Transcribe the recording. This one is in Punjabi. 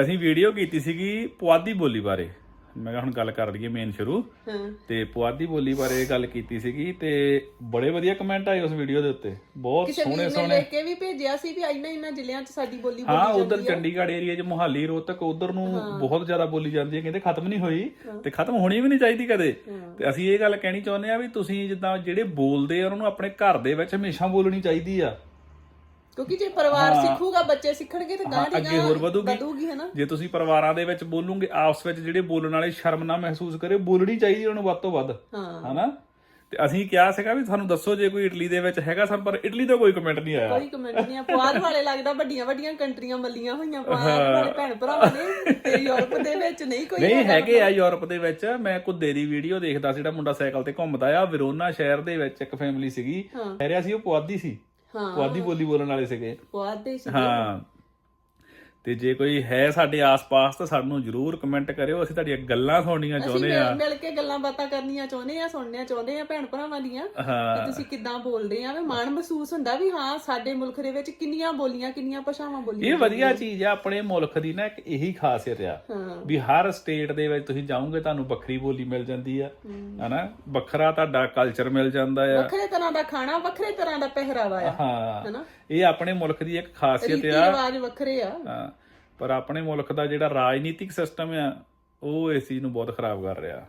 ਅਸੀਂ ਵੀਡੀਓ ਕੀਤੀ ਸੀਗੀ ਪੁਆਧੀ ਬੋਲੀ ਬਾਰੇ। ਮੈਂ ਕਿਹਾ ਹੁਣ ਗੱਲ ਕਰ ਲਈਏ ਮੇਨ ਸ਼ੁਰੂ। ਤੇ ਪੁਆਧੀ ਬੋਲੀ ਬਾਰੇ ਗੱਲ ਕੀਤੀ ਸੀਗੀ ਤੇ ਬੜੇ ਵਧੀਆ ਕਮੈਂਟ ਆਏ ਉਸ ਵੀਡੀਓ ਦੇ ਉੱਤੇ। ਬਹੁਤ ਕਿਸੇ ਸੋਹਣੇ ਵੀਰ ਨੇ ਸੋਹਣੇ। ਲਿਖ ਕੇ ਵੀ ਭੇਜਿਆ ਸੀ ਵੀ ਇੰਨਾ ਇੰਨਾ ਜ਼ਿਲ੍ਹਿਆਂ 'ਚ ਸਾਡੀ ਬੋਲੀ ਹਾਂ ਬੋਲੀ ਉਧਰ ਜਾਂਦੀ ਹੈ ਚੰਡੀਗੜ੍ਹ ਏਰੀਆ 'ਚ ਮੁਹਾਲੀ ਰੋਹਤਕ ਉਧਰ ਨੂੰ ਬਹੁਤ ਜ਼ਿਆਦਾ ਬੋਲੀ ਜਾਂਦੀ ਹੈ ਕਹਿੰਦੇ ਖਤਮ ਨਹੀਂ ਹੋਈ ਤੇ ਖਤਮ ਹੋਣੀ ਵੀ ਨਹੀਂ ਚਾਹੀਦੀ ਕਦੇ। ਤੇ ਅਸੀਂ ਇਹ ਗੱਲ ਕਹਿਣੀ ਚਾਹੁੰਦੇ ਆ ਵੀ ਤੁਸੀਂ ਜਿੱਦਾਂ ਜਿਹੜੇ ਬੋਲਦੇ ਆ ਉਹਨਾਂ ਨੂੰ ਆਪਣੇ ਘਰ ਦੇ ਵਿੱਚ ਹਮੇਸ਼ਾ ਬੋਲਣੀ ਚਾਹੀਦੀ ਆ। ਕਿਉਂਕਿ ਜੇ ਪਰਿਵਾਰ ਸਿੱਖੂਗਾ ਬੱਚੇ ਸਿੱਖਣਗੇ ਤਾਂ ਦੀ ਅੱਗੇ ਹੋਰ ਵਧੂਗੀ। ਵਧੂਗੀ ਹੈ ਨਾ? ਜੇ ਤੁਸੀਂ ਪਰਿਵਾਰਾਂ ਦੇ ਵਿੱਚ ਬੋਲੂਗੇ ਆਪਸ ਵਿੱਚ ਜਿਹੜੇ ਬੋਲਣ ਵਾਲੇ ਸ਼ਰਮ ਨਾ ਮਹਿਸੂਸ ਕਰੇ ਬੋਲਣੀ ਚਾਹੀਦੀ ਉਹਨਾਂ ਨੂੰ ਵੱਧ ਤੋਂ ਵੱਧ ਹਾਂ। ਹਨਾ? ਤੇ ਅਸੀਂ ਕਿਹਾ ਸੀਗਾ ਵੀ ਸਾਨੂੰ ਦੱਸੋ ਜੇ ਕੋਈ ਇਟਲੀ ਦੇ ਵਿੱਚ ਹੈਗਾ ਸਭ ਪਰ ਇਟਲੀ ਦਾ ਕੋਈ ਕਮੈਂਟ ਨਹੀਂ ਆਇਆ। ਕੋਈ ਕਮੈਂਟ ਨਹੀਂ ਆ। ਪੁਆਧ ਵਾਲੇ ਲੱਗਦਾ ਵੱਡੀਆਂ ਵੱਡੀਆਂ ਕੰਟਰੀਆਂ ਮੱਲੀਆਂ ਹੋਈਆਂ ਪੁਆਧ ਵਾਲੇ ਭੈਣ ਭਰਾਵਾਂ ਨੇ। ਤੇ ਯੂਰਪ ਦੇ ਵਿੱਚ ਨਹੀਂ ਕੋਈ ਨਹੀਂ ਹੈਗੇ ਆ ਯੂਰਪ ਦੇ ਵਿੱਚ। ਮੈਂ ਕੁੱਦੇ ਦੀ ਵੀਡੀਓ ਦੇਖਦਾ ਸੀ ਜਿਹੜਾ ਮੁੰਡਾ ਸਾਈਕਲ ਤੇ ਘੁੰਮਦਾ ਆ ਵਿਰੋਨਾ ਸ਼ਹਿਰ ਦੇ ਵਿੱਚ ਇੱਕ ਫੈਮਿਲੀ ਸੀਗੀ। ਕਹਿ ਰਿਹਾ ਸੀ ਉਹ ਪੁਆਧੀ ਸੀ। ਹਾਂ। ਪੁਆਧੀ ਬੋਲੀ ਬੋਲਣ ਵਾਲੇ ਸੀਗੇ। ਪੁਆਧ ਦੇ ਸੀ ਹਾਂ। ਤੇ ਜੇ ਕੋਈ ਹੈ ਸਾਡੇ ਆਸ-ਪਾਸ ਤਾਂ ਸਾਨੂੰ ਜਰੂਰ ਕਮੈਂਟ ਕਰਿਓ ਅਸੀਂ ਤੁਹਾਡੀਆਂ ਗੱਲਾਂ ਸੁਣਨੀਆਂ ਚਾਹੁੰਦੇ ਆ ਮਿਲ ਮਿਲ ਕੇ ਗੱਲਾਂ ਬਾਤਾਂ ਕਰਨੀਆਂ ਚਾਹੁੰਦੇ ਆ ਸੁਣਨੀਆਂ ਚਾਹੁੰਦੇ ਆ ਭੈਣ ਭਰਾਵਾਂ ਦੀਆਂ। ਕਿ ਤੁਸੀਂ ਕਿੱਦਾਂ ਬੋਲਦੇ ਆ? ਵੀ ਮਾਣ ਮਹਿਸੂਸ ਹੁੰਦਾ ਵੀ ਹਾਂ ਸਾਡੇ ਮੁਲਕ ਦੇ ਵਿੱਚ ਕਿੰਨੀਆਂ ਬੋਲੀਆਂ ਕਿੰਨੀਆਂ ਭਾਸ਼ਾਵਾਂ ਬੋਲੀਆਂ ਇਹ ਵਧੀਆ ਚੀਜ਼ ਆ ਆਪਣੇ ਮੁਲਕ ਦੀ ਨਾ ਇੱਕ ਇਹੀ ਖਾਸੀਅਤ ਆ ਵੀ ਹਰ ਸਟੇਟ ਦੇ ਵਿੱਚ ਤੁਸੀਂ ਜਾਓਗੇ ਤੁਹਾਨੂੰ ਵੱਖਰੀ ਬੋਲੀ ਮਿਲ ਜਾਂਦੀ ਆ। ਹਨਾ? ਵੱਖਰਾ ਤੁਹਾਡਾ ਕਲਚਰ ਮਿਲ ਜਾਂਦਾ ਆ। ਵੱਖਰੇ ਤਰ੍ਹਾਂ ਦਾ ਖਾਣਾ ਵੱਖਰੇ ਤਰ੍ਹਾਂ ਦਾ ਪਹਿਰਾਵਾ ਆ। ਹਨਾ? ਇਹ ਆਪਣੇ ਮੁਲਕ ਦੀ ਇੱਕ ਖਾਸੀਅਤ ਆ। ਰਿਵਾਜ ਵੱਖਰੇ ਆ। ਹਾਂ, ਪਰ ਆਪਣੇ ਮੁਲਕ ਦਾ ਜਿਹੜਾ ਰਾਜਨੀਤਿਕ ਸਿਸਟਮ ਆ, ਉਹ ਇਸ ਚੀਜ਼ ਨੂੰ ਬਹੁਤ ਖਰਾਬ ਕਰ ਰਿਹਾ।